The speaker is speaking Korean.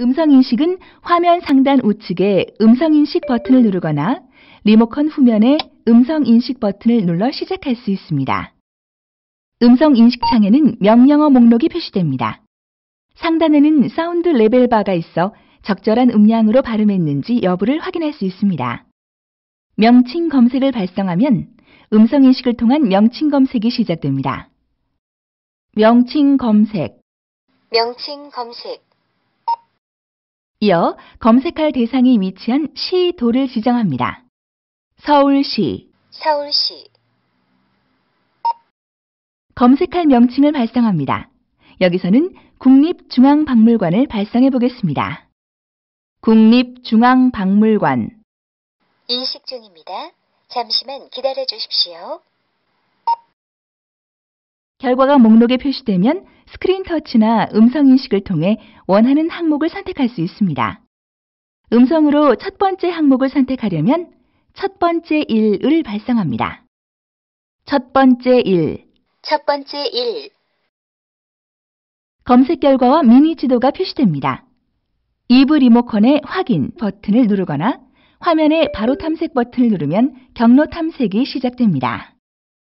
음성인식은 화면 상단 우측에 음성인식 버튼을 누르거나 리모컨 후면에 음성인식 버튼을 눌러 시작할 수 있습니다. 음성인식 창에는 명령어 목록이 표시됩니다. 상단에는 사운드 레벨 바가 있어 적절한 음량으로 발음했는지 여부를 확인할 수 있습니다. 명칭 검색을 발성하면 음성인식을 통한 명칭 검색이 시작됩니다. 명칭 검색 명칭 검색, 이어 검색할 대상이 위치한 시, 도를 지정합니다. 서울시 서울시, 검색할 명칭을 발송합니다. 여기서는 국립중앙박물관을 발송해 보겠습니다. 국립중앙박물관 인식 중입니다. 잠시만 기다려 주십시오. 결과가 목록에 표시되면 스크린 터치나 음성 인식을 통해 원하는 항목을 선택할 수 있습니다. 음성으로 첫 번째 항목을 선택하려면 첫 번째 일을 발송합니다. 첫 번째 일첫 번째 일, 검색 결과와 미니 지도가 표시됩니다. 2부 리모컨의 확인 버튼을 누르거나 화면의 바로 탐색 버튼을 누르면 경로 탐색이 시작됩니다.